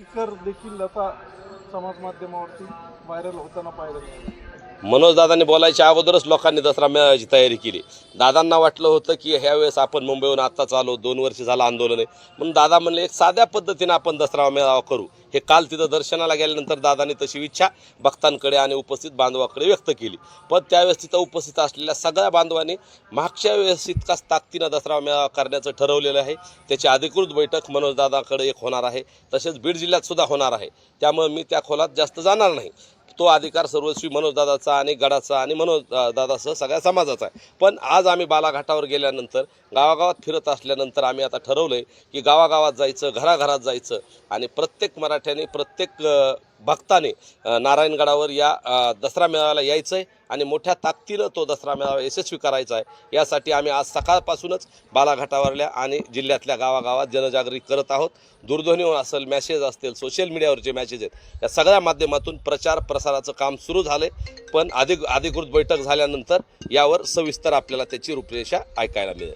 Sticker देखील आता समाज माध्यमावरती व्हायरल होताना पाहायला मनोज दादांनी बोलायच्या अगोदरच लोकांनी दसरा मेळाव्याची तयारी केली. दादांना वाटलं होतं की ह्यावेळेस आपण मुंबईहून आत्ताच आलो दोन वर्ष झालं आंदोलन आहे. म्हणून दादा म्हणले एक साध्या पद्धतीने आपण दसरा मेळावा करू. हे काल तिथं दर्शनाला गेल्यानंतर दादांनी तशी इच्छा भक्तांकडे आणि उपस्थित बांधवाकडे व्यक्त केली. पण त्यावेळेस तिथं उपस्थित असलेल्या सगळ्या बांधवांनी मागच्या वेळेस इतकाच ताकदीनं दसरा मेळावा करण्याचं ठरवलेलं आहे. त्याची अधिकृत बैठक मनोज दादाकडे एक होणार आहे. तसेच बीड जिल्ह्यात सुद्धा होणार आहे. त्यामुळे मी त्या खोलात जास्त जाणार नाही. तो अधिकार सर्वस्वी मनोजदादाचा आणि गडाचा आणि मनोज सगळ्या समाजाचा आहे. पण आज आम्ही बालाघाटावर गेल्यानंतर गावागावात फिरत असल्यानंतर आम्ही आता ठरवलं आहे की गावागावात जायचं घराघरात जायचं आणि प्रत्येक मराठ्याने प्रत्येक भक्ताने नारायणगडावर या दसरा मेळाव्याला यायचं आहे आणि मोठ्या ताकदीनं तो दसरा मेळावा यशस्वी करायचा आहे. यासाठी आम्ही आज सकाळपासूनच बालाघाटावरल्या आणि जिल्ह्यातल्या गावागावात जनजागृती करत आहोत. दूरध्वनीवर असेल मॅसेज असतील सोशल मीडियावरचे मॅसेज आहेत. या सगळ्या माध्यमातून प्रचार प्रसाराचं काम सुरू झालं पण अधिक अधिकृत बैठक झाल्यानंतर यावर सविस्तर आपल्याला त्याची रूपरेषा ऐकायला मिळेल.